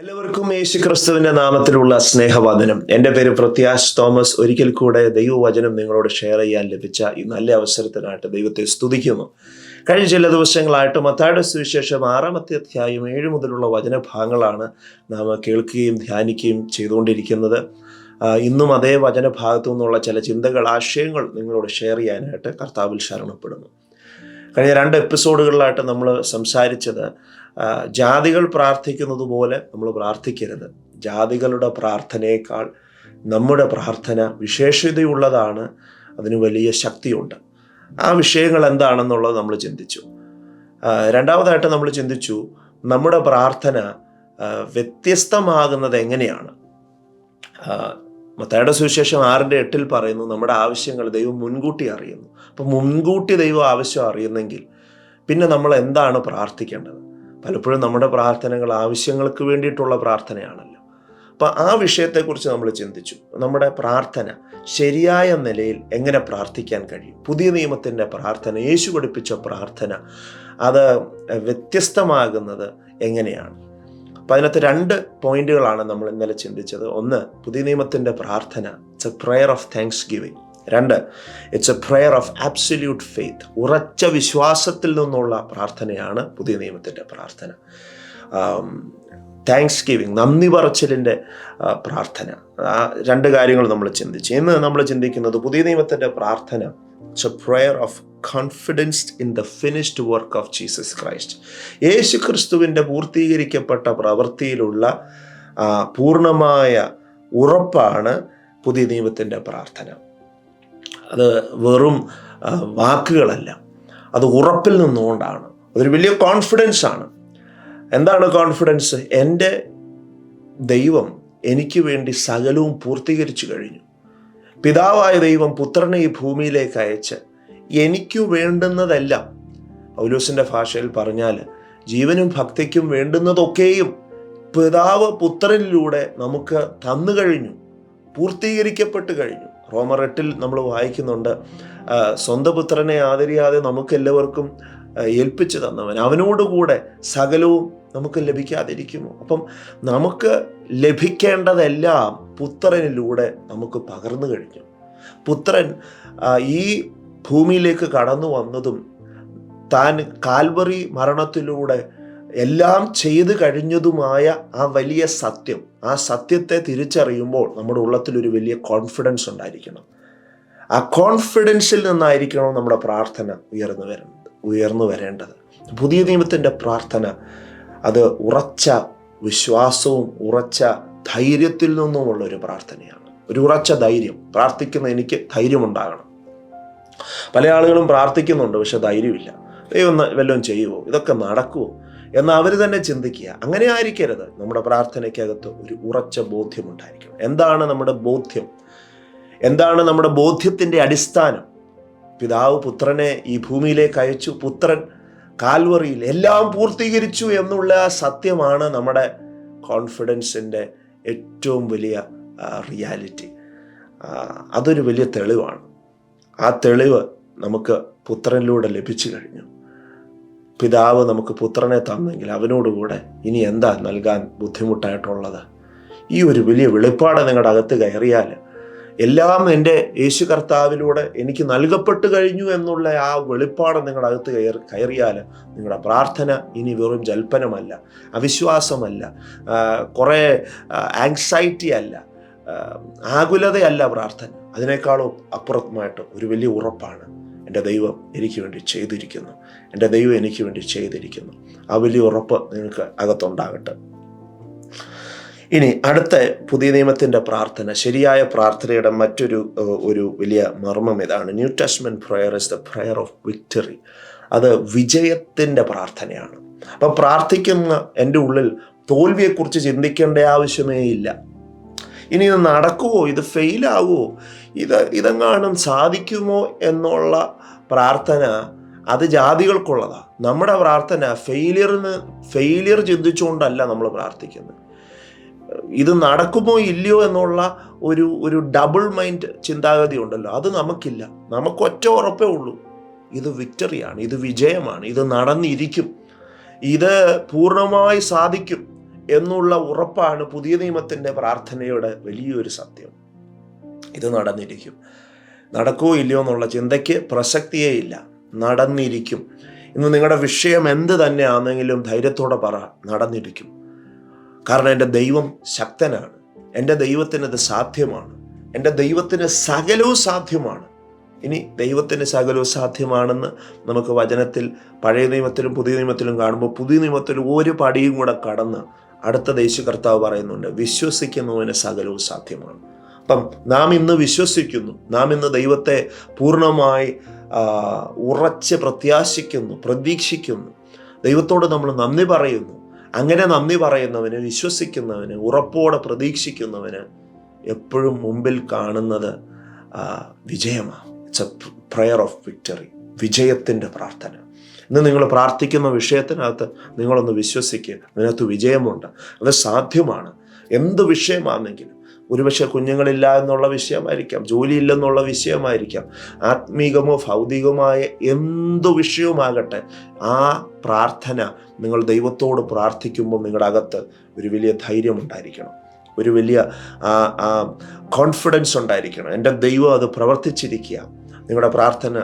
എല്ലാവർക്കും യേശു ക്രിസ്തുവിന്റെ നാമത്തിലുള്ള സ്നേഹവാദനം എന്റെ പേര് പ്രത്യാശ് തോമസ്. ഒരിക്കൽ കൂടെ ദൈവവചനം നിങ്ങളോട് ഷെയർ ചെയ്യാൻ ലഭിച്ച ഈ നല്ല അവസരത്തിനായിട്ട് ദൈവത്തെ സ്തുതിക്കുന്നു. കഴിഞ്ഞ ചില ദിവസങ്ങളായിട്ട് മത്തായുടെ സുവിശേഷം ആറാമത്തെ അധ്യായം ഏഴ് മുതലുള്ള വചനഭാഗങ്ങളാണ് നാം കേൾക്കുകയും ധ്യാനിക്കുകയും ചെയ്തുകൊണ്ടിരിക്കുന്നത്. ഇന്നും അതേ വചനഭാഗത്തു നിന്നുള്ള ചില ചിന്തകൾ ആശയങ്ങൾ നിങ്ങളോട് ഷെയർ ചെയ്യാനായിട്ട് കർത്താവിൽ ശരണപ്പെടുന്നു. കഴിഞ്ഞ രണ്ട് എപ്പിസോഡുകളിലായിട്ട് നമ്മൾ സംസാരിച്ചത് ജാതികൾ പ്രാർത്ഥിക്കുന്നത് പോലെ നമ്മൾ പ്രാർത്ഥിക്കരുത്. ജാതികളുടെ പ്രാർത്ഥനയേക്കാൾ നമ്മുടെ പ്രാർത്ഥന വിശേഷതയുള്ളതാണ് അതിന് വലിയ ശക്തിയുണ്ട്. ആ വിഷയങ്ങൾ എന്താണെന്നുള്ളത് നമ്മൾ ചിന്തിച്ചു. രണ്ടാമതായിട്ട് നമ്മൾ ചിന്തിച്ചു നമ്മുടെ പ്രാർത്ഥന വ്യത്യസ്തമാകുന്നത് എങ്ങനെയാണ്? മത്തായുടെ സുവിശേഷം ആറിന്റെ എട്ടിൽ പറയുന്നു നമ്മുടെ ആവശ്യങ്ങൾ ദൈവം മുൻകൂട്ടി അറിയുന്നു. അപ്പം മുൻകൂട്ടി ദൈവം ആവശ്യം അറിയുന്നെങ്കിൽ പിന്നെ നമ്മൾ എന്താണ് പ്രാർത്ഥിക്കേണ്ടത്? പലപ്പോഴും നമ്മുടെ പ്രാർത്ഥനകൾ ആവശ്യങ്ങൾക്ക് വേണ്ടിയിട്ടുള്ള പ്രാർത്ഥനയാണല്ലോ. അപ്പം ആ വിഷയത്തെക്കുറിച്ച് നമ്മൾ ചിന്തിച്ചു. നമ്മുടെ പ്രാർത്ഥന ശരിയായ നിലയിൽ എങ്ങനെ പ്രാർത്ഥിക്കാൻ കഴിയും? പുതിയ നിയമത്തിന്റെ പ്രാർത്ഥന യേശു പഠിപ്പിച്ച പ്രാർത്ഥന അത് വ്യത്യസ്തമാകുന്നത് എങ്ങനെയാണ്? അപ്പം അതിനകത്ത് രണ്ട് പോയിന്റുകളാണ് നമ്മൾ ഇന്നലെ ചിന്തിച്ചത്. ഒന്ന് പുതിയ നിയമത്തിന്റെ പ്രാർത്ഥന. It's a prayer of thanksgiving രണ്ട് it's a prayer of absolute faith ഉറച്ച വിശ്വാസത്തിൽ നിന്നുള്ള പ്രാർത്ഥനയാണ് പുതിയ നിയമത്തിന്റെ പ്രാർത്ഥന. താങ്ക്സ് ഗിവിങ് നന്ദി പറച്ചിലിന്റെ പ്രാർത്ഥന. ആ രണ്ട് കാര്യങ്ങൾ നമ്മൾ ചിന്തിച്ചു. ഇന്ന് നമ്മൾ ചിന്തിക്കുന്നത് പുതിയ നിയമത്തിന്റെ പ്രാർത്ഥന. It's a prayer of confidence in the finished work of Jesus Christ യേശു ക്രിസ്തുവിന്റെ പൂർത്തീകരിക്കപ്പെട്ട പ്രവൃത്തിയിലുള്ള പൂർണമായ ഉറപ്പാണ് പുതിയ നിയമത്തിന്റെ പ്രാർത്ഥന. അത് വെറും വാക്കുകളല്ല. അത് ഉറപ്പിൽ നിന്നുകൊണ്ടാണ്. അതൊരു വലിയ കോൺഫിഡൻസ് ആണ്. എന്താണ് കോൺഫിഡൻസ് എന്റെ ദൈവം എനിക്ക് വേണ്ടി സകലവും പൂർത്തീകരിച്ചു കഴിഞ്ഞു. പിതാവായ ദൈവം പുത്രനെ ഈ ഭൂമിയിലേക്ക് അയച്ച് എനിക്ക് വേണ്ടുന്നതെല്ലാം. പൗലോസിന്റെ ഭാഷയിൽ പറഞ്ഞാൽ ജീവനും ഭക്തിക്കും വേണ്ടുന്നതൊക്കെയും പിതാവ് പുത്രനിലൂടെ നമുക്ക് തന്നു കഴിഞ്ഞു പൂർത്തീകരിക്കപ്പെട്ട് കഴിഞ്ഞു. റോമർ എട്ടിൽ നമ്മൾ വായിക്കുന്നുണ്ട് സ്വന്തം പുത്രനെ ആദരിയാതെ നമുക്കെല്ലാവർക്കും ഏൽപ്പിച്ചു തന്നവൻ. അവനോടുകൂടെ സകലവും നമുക്ക് ലഭിക്കാതിരിക്കുമോ? അപ്പം നമുക്ക് ലഭിക്കേണ്ടതെല്ലാം പുത്രനിലൂടെ നമുക്ക് പകർന്നു കഴിഞ്ഞു. പുത്രൻ ഈ ഭൂമിയിലേക്ക് കടന്നു വന്നതും താൻ കാൽവറി മരണത്തിലൂടെ എല്ലാം ചെയ്തു കഴിഞ്ഞതുമായ ആ വലിയ സത്യം ആ സത്യത്തെ തിരിച്ചറിയുമ്പോൾ നമ്മുടെ ഉള്ളത്തിൽ ഒരു വലിയ കോൺഫിഡൻസ് ഉണ്ടായിരിക്കണം. ആ കോൺഫിഡൻസിൽ നിന്നായിരിക്കണം നമ്മുടെ പ്രാർത്ഥന ഉയർന്നു വരുന്നത് ഉയർന്നു വരേണ്ടത്. പുതിയ നിയമത്തിന്റെ പ്രാർത്ഥന അത് ഉറച്ച വിശ്വാസവും ഉറച്ച ധൈര്യത്തിൽ നിന്നുമുള്ള ഒരു പ്രാർത്ഥനയാണ്. ഒരു ഉറച്ച ധൈര്യം പ്രാർത്ഥിക്കുന്ന എനിക്ക് ധൈര്യമുണ്ടാകണം. പല ആളുകളും പ്രാർത്ഥിക്കുന്നുണ്ട് പക്ഷെ ധൈര്യമില്ല. ദൈവം വല്ലതും ചെയ്യുമോ ഇതൊക്കെ നടക്കുമോ എന്ന് അവർ തന്നെ ചിന്തിക്കുക. അങ്ങനെ ആയിരിക്കരുത്. നമ്മുടെ പ്രാർത്ഥനയ്ക്കകത്ത് ഒരു ഉറച്ച ബോധ്യമുണ്ടായിരിക്കണം. എന്താണ് നമ്മുടെ ബോധ്യം? എന്താണ് നമ്മുടെ ബോധ്യത്തിന്റെ അടിസ്ഥാനം? പിതാവ് പുത്രനെ ഈ ഭൂമിയിലേക്ക് അയച്ചു. പുത്രൻ കാൽവറിയിൽ എല്ലാം പൂർത്തീകരിച്ചു എന്നുള്ള സത്യമാണ് നമ്മുടെ കോൺഫിഡൻസിന്റെ ഏറ്റവും വലിയ റിയാലിറ്റി. അതൊരു വലിയ തെളിവാണ്. ആ തെളിവ് നമുക്ക് പുത്രനിലൂടെ ലഭിച്ചു കഴിഞ്ഞു. പിതാവ് നമുക്ക് പുത്രനെ തന്നെങ്കിൽ അവനോടുകൂടെ ഇനി എന്താ നൽകാൻ ബുദ്ധിമുട്ടായിട്ടുള്ളത്? ഈ ഒരു വലിയ വെളിപ്പാട് നിങ്ങളുടെ അകത്ത് കയറിയാൽ എല്ലാം എന്റെ യേശു കർത്താവിലൂടെ എനിക്ക് നൽകപ്പെട്ട് കഴിഞ്ഞു എന്നുള്ള ആ വെളിപ്പാട് നിങ്ങളുടെ അകത്ത് കയറി കയറിയാൽ നിങ്ങളുടെ പ്രാർത്ഥന ഇനി വെറും ജൽപ്പനമല്ല അവിശ്വാസമല്ല കുറേ ആങ്സൈറ്റി അല്ല. ആകുലതയല്ല പ്രാർത്ഥന. അതിനേക്കാളും അപ്പുറത്തുമായിട്ട് ഒരു വലിയ ഉറപ്പാണ് എന്റെ ദൈവം എനിക്ക് വേണ്ടി ചെയ്തിരിക്കുന്നു. എന്റെ ദൈവം എനിക്ക് വേണ്ടി ചെയ്തിരിക്കുന്നു. ആ വലിയ ഉറപ്പ് നിങ്ങൾക്ക് അകത്തുണ്ടാകട്ടെ. ഇനി അടുത്ത പുതിയ നിയമത്തിന്റെ പ്രാർത്ഥന ശരിയായ പ്രാർത്ഥനയുടെ മറ്റൊരു ഒരു വലിയ മർമ്മം ഇതാണ്. New testament prayer is the prayer of victory അത് വിജയത്തിന്റെ പ്രാർത്ഥനയാണ്. അപ്പം പ്രാർത്ഥിക്കുന്ന എന്റെ ഉള്ളിൽ തോൽവിയെക്കുറിച്ച് ചിന്തിക്കേണ്ട ആവശ്യമേ ഇല്ല. ഇനി ഇത് നടക്കുമോ ഇത് ഫെയിലാവുമോ ഇത് ഇതെങ്ങാനും സാധിക്കുമോ എന്നുള്ള പ്രാർത്ഥന അത് ജാതികൾക്കുള്ളതാണ് നമ്മുടെ പ്രാർത്ഥന ഫെയിലിയറിന് ഫെയിലിയർ ചിന്തിച്ചുകൊണ്ടല്ല നമ്മൾ പ്രാർത്ഥിക്കുന്നത്. ഇത് നടക്കുമോ ഇല്ലയോ എന്നുള്ള ഒരു ഒരു ഡബിൾ മൈൻഡ് ചിന്താഗതി ഉണ്ടല്ലോ. അത് നമുക്കില്ല. നമുക്ക് ഒറ്റ ഉറപ്പേ ഉള്ളൂ. ഇത് വിക്ടറിയാണ് ഇത് വിജയമാണ്. ഇത് നടന്നിരിക്കും. ഇത് പൂർണമായി സാധിക്കും. എന്നുള്ള ഉറപ്പാണ് പുതിയ നിയമത്തിന്റെ പ്രാർത്ഥനയുടെ വലിയൊരു സത്യം. ഇത് നടന്നിരിക്കും. നടക്കുമോ ഇല്ലയോ എന്നുള്ള ചിന്തയ്ക്ക് പ്രസക്തിയേ ഇല്ല. നടന്നിരിക്കും. ഇന്ന് നിങ്ങളുടെ വിഷയം എന്ത് തന്നെയാണെങ്കിലും ധൈര്യത്തോടെ പറ നടന്നിരിക്കും. കാരണം എന്റെ ദൈവം ശക്തനാണ്. എന്റെ ദൈവത്തിന് അത് സാധ്യമാണ്. എന്റെ ദൈവത്തിന് സകലവും സാധ്യമാണ്. ഇനി ദൈവത്തിന് സകലവും സാധ്യമാണെന്ന് നമുക്ക് വചനത്തിൽ പഴയ നിയമത്തിലും പുതിയ നിയമത്തിലും കാണുമ്പോൾ പുതിയ നിയമത്തിൽ ഒരു പടിയും കൂടെ കടന്ന് അടുത്ത ദേശീയ കർത്താവ് പറയുന്നുണ്ട് വിശ്വസിക്കുന്നവന് സകലവും സാധ്യമാണ്. അപ്പം നാം ഇന്ന് വിശ്വസിക്കുന്നു നാം ഇന്ന് ദൈവത്തെ പൂർണമായി ഉറച്ച് പ്രത്യാശിക്കുന്നു പ്രതീക്ഷിക്കുന്നു. ദൈവത്തോട് നമ്മൾ നന്ദി പറയുന്നു. അങ്ങനെ നന്ദി പറയുന്നവന് വിശ്വസിക്കുന്നവന് ഉറപ്പോടെ പ്രതീക്ഷിക്കുന്നവന് എപ്പോഴും മുമ്പിൽ കാണുന്നത് വിജയമാണ്. It's a prayer of victory വിജയത്തിന്റെ പ്രാർത്ഥന. ഇന്ന് നിങ്ങൾ പ്രാർത്ഥിക്കുന്ന വിഷയത്തിനകത്ത് നിങ്ങളൊന്ന് വിശ്വസിക്കുക അതിനകത്ത് വിജയമുണ്ട്. അത് സാധ്യമാണ്. എന്ത് വിഷയമാണെങ്കിലും. ഒരുപക്ഷെ കുഞ്ഞുങ്ങളില്ല എന്നുള്ള വിഷയമായിരിക്കാം. ജോലിയില്ലെന്നുള്ള വിഷയമായിരിക്കാം. ആത്മീകമോ ഭൗതികമായ എന്തു വിഷയവുമാകട്ടെ ആ പ്രാർത്ഥന നിങ്ങൾ ദൈവത്തോട് പ്രാർത്ഥിക്കുമ്പോൾ നിങ്ങളുടെ അകത്ത് ഒരു വലിയ ധൈര്യം ഉണ്ടായിരിക്കണം. ഒരു വലിയ കോൺഫിഡൻസ് ഉണ്ടായിരിക്കണം. എന്റെ ദൈവം അത് പ്രവർത്തിച്ചിരിക്കുക നിങ്ങളുടെ പ്രാർത്ഥന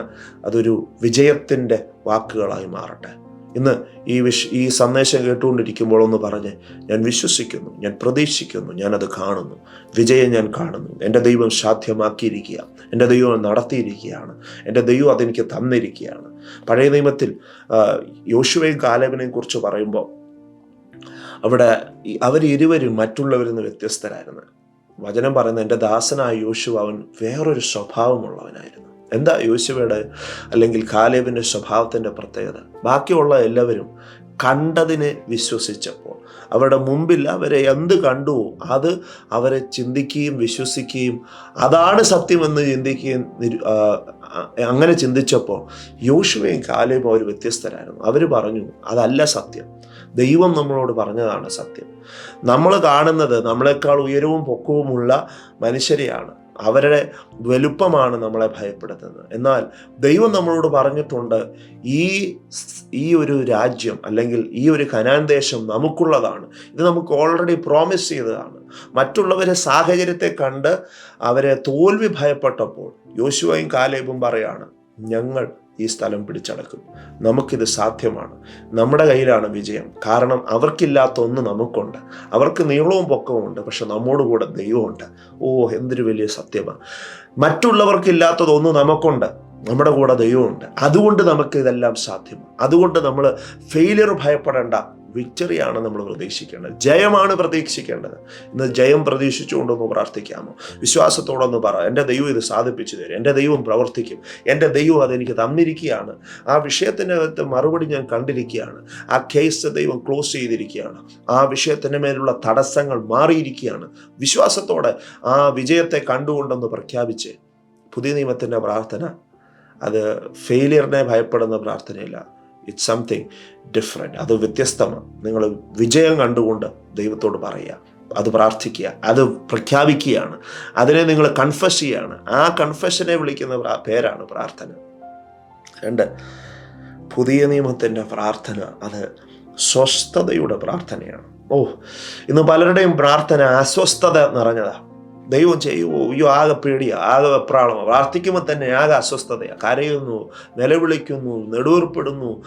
അതൊരു വിജയത്തിന്റെ വാക്കുകളായി മാറട്ടെ. ഇന്ന് ഈ വിഷ് ഈ സന്ദേശം കേട്ടുകൊണ്ടിരിക്കുമ്പോൾ ഒന്ന് പറഞ്ഞ് ഞാൻ വിശ്വസിക്കുന്നു ഞാൻ പ്രതീക്ഷിക്കുന്നു ഞാനത് കാണുന്നു. വിജയം ഞാൻ കാണുന്നു. എന്റെ ദൈവം സാധ്യമാക്കിയിരിക്കുക എന്റെ ദൈവം നടത്തിയിരിക്കുകയാണ്. എന്റെ ദൈവം അതെനിക്ക് തന്നിരിക്കുകയാണ്. പഴയ നിയമത്തിൽ യോശുവയും കാലവിനെയും കുറിച്ച് പറയുമ്പോൾ അവിടെ അവരിരുവരും മറ്റുള്ളവരിൽ നിന്ന് വ്യത്യസ്തരായിരുന്നു. വചനം പറയുന്ന എന്റെ ദാസനായ യോശുവ അവൻ വേറൊരു സ്വഭാവമുള്ളവനായിരുന്നു. എന്താ യോശുവയുടെ അല്ലെങ്കിൽ കാലേബിന്റെ സ്വഭാവത്തിന്റെ പ്രത്യേകത? ബാക്കിയുള്ള എല്ലാവരും കണ്ടതിനെ വിശ്വസിച്ചപ്പോൾ അവരുടെ മുമ്പിൽ അവരെ എന്ത് കണ്ടുവോ അത് അവരെ ചിന്തിക്കുകയും വിശ്വസിക്കുകയും അതാണ് സത്യമെന്ന് ചിന്തിക്കുകയും അങ്ങനെ ചിന്തിച്ചപ്പോൾ യോശുവയും കാലേബും അവർ വ്യത്യസ്തരായിരുന്നു. അവർ പറഞ്ഞു അതല്ല സത്യം. ദൈവം നമ്മളോട് പറഞ്ഞതാണ് സത്യം. നമ്മൾ കാണുന്നത് നമ്മളെക്കാൾ ഉയരവും പൊക്കവുമുള്ള മനുഷ്യരെയാണ്. അവരുടെ വലുപ്പമാണ് നമ്മളെ ഭയപ്പെടുത്തുന്നത്. എന്നാൽ ദൈവം നമ്മളോട് പറഞ്ഞിട്ടുണ്ട് ഈ ഈ ഒരു രാജ്യം അല്ലെങ്കിൽ ഈ ഒരു കനാൻ ദേശം നമുക്കുള്ളതാണ്. ഇത് നമുക്ക് ഓൾറെഡി പ്രോമിസ് ചെയ്തതാണ്. മറ്റുള്ളവരെ സാഹചര്യത്തെ കണ്ട് അവരെ തോൽവി ഭയപ്പെട്ടപ്പോൾ യോശുവയും കാലേബും പറയാണ് ഞങ്ങൾ ഈ സ്ഥലം പിടിച്ചടക്കും. നമുക്കിത് സാധ്യമാണ്. നമ്മുടെ കയ്യിലാണ് വിജയം. കാരണം അവർക്കില്ലാത്ത ഒന്ന് നമുക്കുണ്ട്. അവർക്ക് നീളവും പൊക്കവും ഉണ്ട്. പക്ഷെ നമ്മോടുകൂടെ ദൈവമുണ്ട്. ഓ എന്തൊരു വലിയ സത്യമാണ് മറ്റുള്ളവർക്കില്ലാത്തതൊന്ന് നമുക്കുണ്ട്. നമ്മുടെ കൂടെ ദൈവമുണ്ട്. അതുകൊണ്ട് നമുക്ക് ഇതെല്ലാം സാധ്യമാണ്. അതുകൊണ്ട് നമ്മൾ ഫെയിലിയർ ഭയപ്പെടേണ്ട. വിക്ടറിയാണ് നമ്മൾ പ്രതീക്ഷിക്കേണ്ടത്. ജയമാണ് പ്രതീക്ഷിക്കേണ്ടത്. ഇന്ന് ജയം പ്രതീക്ഷിച്ചുകൊണ്ടൊന്ന് പ്രാർത്ഥിക്കാമോ? വിശ്വാസത്തോടൊന്ന് പറ എന്റെ ദൈവം ഇത് സാധിപ്പിച്ചു തരും. എന്റെ ദൈവം പ്രവർത്തിക്കും. എന്റെ ദൈവം അതെനിക്ക് തന്നിരിക്കുകയാണ്. ആ വിഷയത്തിന്റെ അകത്ത് മറുപടി ഞാൻ കണ്ടിരിക്കുകയാണ്. ആ കേസ് ദൈവം ക്ലോസ് ചെയ്തിരിക്കുകയാണ്. ആ വിഷയത്തിന്റെ മേലുള്ള തടസ്സങ്ങൾ മാറിയിരിക്കുകയാണ്. വിശ്വാസത്തോടെ ആ വിജയത്തെ കണ്ടുകൊണ്ടൊന്ന് പ്രഖ്യാപിച്ച് പുതിയ നിയമത്തിന്റെ പ്രാർത്ഥന അത് ഫെയിലിയറിനെ ഭയപ്പെടുന്ന പ്രാർത്ഥനയില്ല. ഇറ്റ്സ് സംതിങ് ഡിഫറെന്റ് അത് വ്യത്യസ്തമാണ്. നിങ്ങൾ വിജയം കണ്ടുകൊണ്ട് ദൈവത്തോട് പറയുക. അത് പ്രാർത്ഥിക്കുക. അത് പ്രഖ്യാപിക്കുകയാണ്. അതിനെ നിങ്ങൾ കൺഫസ് ചെയ്യുകയാണ് ആ കൺഫഷനെ വിളിക്കുന്ന പേരാണ് പ്രാർത്ഥന. രണ്ട് പുതിയ നിയമത്തിന്റെ പ്രാർത്ഥന അത് സ്വസ്ഥതയുടെ പ്രാർത്ഥനയാണ്. ഓ ഇന്ന് പലരുടെയും പ്രാർത്ഥന അസ്വസ്ഥത നിറഞ്ഞതാ. ദൈവം ചെയ്യുമോ അയ്യോ ആകെ പേടിയാ ആകെ വെപ്രാളമോ പ്രാർത്ഥിക്കുമ്പോൾ തന്നെ ആകെ അസ്വസ്ഥതയാണ് കരയുന്നു നിലവിളിക്കുന്നു നെടുവേർപ്പെടുന്നു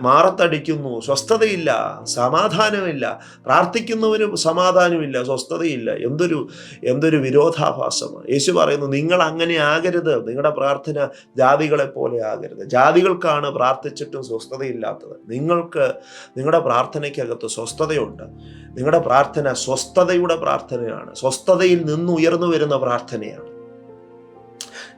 മാറത്തടിക്കുന്നു. സ്വസ്ഥതയില്ല സമാധാനമില്ല. പ്രാർത്ഥിക്കുന്നവന് സമാധാനമില്ല സ്വസ്ഥതയില്ല. എന്തൊരു എന്തൊരു വിരോധാഭാസമാണ്. യേശു പറയുന്നു നിങ്ങൾ അങ്ങനെ ആകരുത്. നിങ്ങളുടെ പ്രാർത്ഥന ജാതികളെ പോലെ ആകരുത്. ജാതികൾക്കാണ് പ്രാർത്ഥിച്ചിട്ടും സ്വസ്ഥതയില്ലാത്തത്. നിങ്ങൾക്ക് നിങ്ങളുടെ പ്രാർത്ഥനയ്ക്കകത്ത് സ്വസ്ഥതയുണ്ട്. നിങ്ങളുടെ പ്രാർത്ഥന സ്വസ്ഥതയുടെ പ്രാർത്ഥനയാണ്. സ്വസ്ഥതയിൽ നിന്നുയർന്നു വരുന്ന പ്രാർത്ഥനയാണ്.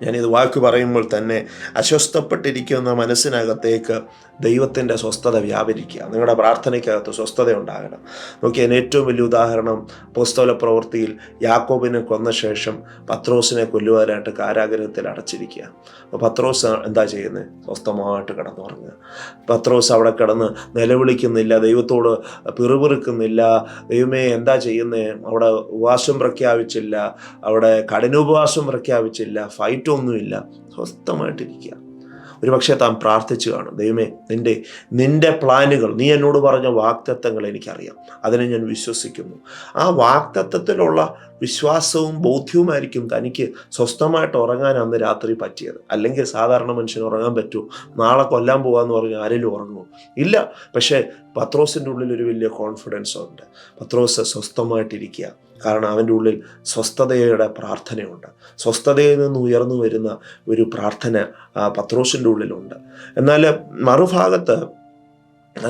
ഞാനിത് വാക്ക് പറയുമ്പോൾ തന്നെ അസ്വസ്ഥപ്പെട്ടിരിക്കുന്ന മനസ്സിനകത്തേക്ക് ദൈവത്തിന്റെ സ്വസ്ഥത വ്യാപരിക്കുക. നിങ്ങളുടെ പ്രാർത്ഥനയ്ക്കകത്ത് സ്വസ്ഥത ഉണ്ടാകണം. നോക്കിയാൽ ഏറ്റവും വലിയ ഉദാഹരണം പുസ്തക പ്രവൃത്തിയിൽ യാക്കോബിനെ കൊന്ന ശേഷം പത്രോസിനെ കൊല്ലുവാനായിട്ട് കാരാഗ്രഹത്തിൽ അടച്ചിരിക്കുക. അപ്പോൾ പത്രോസ് എന്താ ചെയ്യുന്നത് സ്വസ്ഥമായിട്ട് കിടന്നുറങ്ങുക. പത്രോസ് അവിടെ കിടന്ന് നിലവിളിക്കുന്നില്ല ദൈവത്തോട് പിറുപിറുക്കുന്നില്ല. ദൈവമേ എന്താ ചെയ്യുന്നത് അവിടെ ഉപവാസം പ്രഖ്യാപിച്ചില്ല. അവിടെ കഠിനോപവാസം പ്രഖ്യാപിച്ചില്ല. ഫൈറ്റ് ഒന്നുമില്ല. സ്വസ്ഥമായിട്ടിരിക്കുക. ഒരുപക്ഷെ താൻ പ്രാർത്ഥിച്ചു കാണും. ദൈവമേ നിന്റെ നിന്റെ പ്ലാനുകൾ നീ എന്നോട് പറഞ്ഞ വാക്തത്വങ്ങൾ എനിക്കറിയാം. അതിനെ ഞാൻ വിശ്വസിക്കുന്നു. ആ വാക്തത്വത്തിലുള്ള വിശ്വാസവും ബോധ്യവുമായിരിക്കും തനിക്ക് സ്വസ്ഥമായിട്ട് ഉറങ്ങാൻ അന്ന് രാത്രി പറ്റിയത്. അല്ലെങ്കിൽ സാധാരണ മനുഷ്യന് ഉറങ്ങാൻ പറ്റുമോ നാളെ കൊല്ലാൻ പോകാമെന്ന് പറഞ്ഞ് ആരെങ്കിലും ഉറങ്ങുമോ? ഇല്ല. പക്ഷേ പത്രോസിന്റെ ഉള്ളിൽ ഒരു വലിയ കോൺഫിഡൻസ് ഉണ്ട്. പത്രോസ് സ്വസ്ഥമായിട്ടിരിക്കുക. കാരണം അവന്റെ ഉള്ളിൽ സ്വസ്ഥതയുടെ പ്രാർത്ഥനയുണ്ട്. സ്വസ്ഥതയിൽ നിന്ന് ഉയർന്നു വരുന്ന ഒരു പ്രാർത്ഥന പത്രോസിന്റെ ഉള്ളിലുണ്ട്. എന്നാൽ മറുഭാഗത്ത്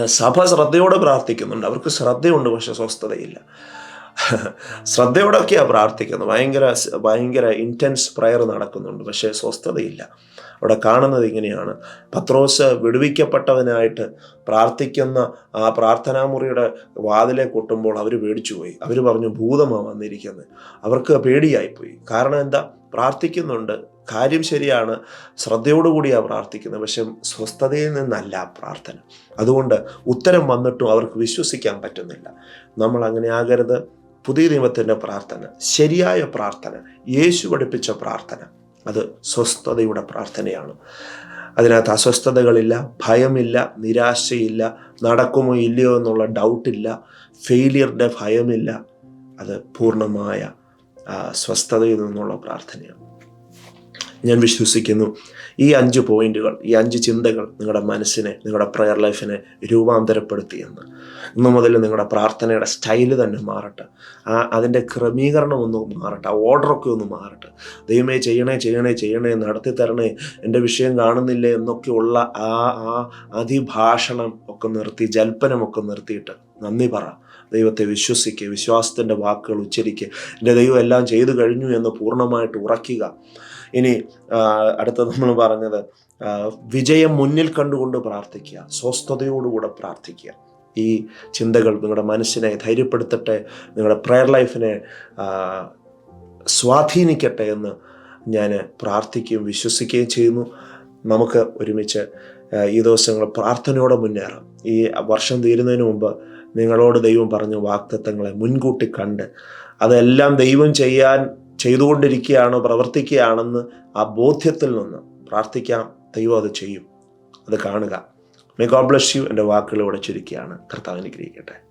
സഭ ശ്രദ്ധയോടെ പ്രാർത്ഥിക്കുന്നുണ്ട്. അവർക്ക് ശ്രദ്ധയുണ്ട് പക്ഷെ സ്വസ്ഥതയില്ല. ശ്രദ്ധയോടൊക്കെയാണ് പ്രാർത്ഥിക്കുന്നത്. ഭയങ്കര ഭയങ്കര ഇന്റൻസ് പ്രയർ നടക്കുന്നുണ്ട് പക്ഷേ സ്വസ്ഥതയില്ല. അവിടെ കാണുന്നത് ഇങ്ങനെയാണ്. പത്രോസ് വിടുവിക്കപ്പെട്ടവനായിട്ട് പ്രാർത്ഥിക്കുന്ന ആ പ്രാർത്ഥനാമുറിയുടെ വാതിലെ കൊട്ടുമ്പോൾ അവർ പേടിച്ചുപോയി. അവർ പറഞ്ഞു ഭൂതമാണ് വന്നിരിക്കുന്നത് അവർക്ക് പേടിയായിപ്പോയി. കാരണം എന്താ? പ്രാർത്ഥിക്കുന്നുണ്ട്. കാര്യം ശരിയാണ്. ശ്രദ്ധയോടുകൂടിയാണ് പ്രാർത്ഥിക്കുന്നത് പക്ഷെ സ്വസ്ഥതയിൽ നിന്നല്ല പ്രാർത്ഥന. അതുകൊണ്ട് ഉത്തരം വന്നിട്ടും അവർക്ക് വിശ്വസിക്കാൻ പറ്റുന്നില്ല. നമ്മൾ അങ്ങനെ ആകരുത്. പുതിയ നിയമത്തിന്റെ പ്രാർത്ഥന. ശരിയായ പ്രാർത്ഥന. യേശു പഠിപ്പിച്ച പ്രാർത്ഥന. അത് സ്വസ്ഥതയുടെ പ്രാർത്ഥനയാണ്. അതിനകത്ത് അസ്വസ്ഥതകളില്ല ഭയമില്ല നിരാശയില്ല നടക്കുമോ ഇല്ലയോ എന്നുള്ള ഡൗട്ടില്ല ഫെയിലിയറിന്റെ ഭയമില്ല അത് പൂർണമായ സ്വസ്ഥതയിൽ നിന്നുള്ള പ്രാർത്ഥനയാണ്. ഞാൻ വിശ്വസിക്കുന്നു ഈ അഞ്ച് പോയിന്റുകൾ ഈ അഞ്ച് ചിന്തകൾ നിങ്ങളുടെ മനസ്സിനെ നിങ്ങളുടെ പ്രയർ ലൈഫിനെ രൂപാന്തരപ്പെടുത്തിയെന്ന് ഇന്ന് മുതൽ നിങ്ങളുടെ പ്രാർത്ഥനയുടെ സ്റ്റൈൽ തന്നെ മാറട്ടെ. ആ അതിന്റെ ക്രമീകരണം ഒന്ന് മാറട്ടെ. ആ ഓർഡറൊക്കെ ഒന്ന് മാറട്ടെ. ദൈവമേ ചെയ്യണേ ചെയ്യണേ ചെയ്യണേ നടത്തി തരണേ എന്റെ വിഷയം കാണുന്നില്ലേ എന്നൊക്കെയുള്ള ആ ആ അതിഭാഷണം ഒക്കെ നിർത്തി ജൽപ്പനമൊക്കെ നിർത്തിയിട്ട് നന്ദി പറ. ദൈവത്തെ വിശ്വസിക്കുക വിശ്വാസത്തിന്റെ വാക്കുകൾ ഉച്ചരിക്കുക എന്റെ ദൈവം എല്ലാം ചെയ്തു കഴിഞ്ഞു എന്ന് പൂർണമായിട്ട് ഉറക്കുക ഇനി അടുത്ത നമ്മൾ പറഞ്ഞത് വിജയം മുന്നിൽ കണ്ടുകൊണ്ട് പ്രാർത്ഥിക്കുക സ്വസ്ഥതയോടുകൂടെ പ്രാർത്ഥിക്കുക. ഈ ചിന്തകൾ നിങ്ങളുടെ മനസ്സിനെ ധൈര്യപ്പെടുത്തട്ടെ നിങ്ങളുടെ പ്രെയർ ലൈഫിനെ സ്വാധീനിക്കട്ടെ എന്ന് ഞാൻ പ്രാർത്ഥിക്കുകയും വിശ്വസിക്കുകയും ചെയ്യുന്നു. നമുക്ക് ഒരുമിച്ച് ഈ ദിവസങ്ങൾ പ്രാർത്ഥനയോടെ മുന്നേറാം. ഈ വർഷം തീരുന്നതിന് മുമ്പ് നിങ്ങളോട് ദൈവം പറഞ്ഞ വാക്തത്വങ്ങളെ മുൻകൂട്ടി കണ്ട് അതെല്ലാം ദൈവം ചെയ്യാൻ ചെയ്തുകൊണ്ടിരിക്കുകയാണോ പ്രവർത്തിക്കുകയാണെന്ന് ആ ബോധ്യത്തിൽ നിന്ന് പ്രാർത്ഥിക്കാം. ദൈവം അത് ചെയ്യും. അത് കാണുക. മേ ഗോഡ് ബ്ലസ് യു എന്റെ വാക്കുകൾ ഇവിടെ ചുരുക്കിയാണ്. കർത്താവ് അനുഗ്രഹിക്കട്ടെ.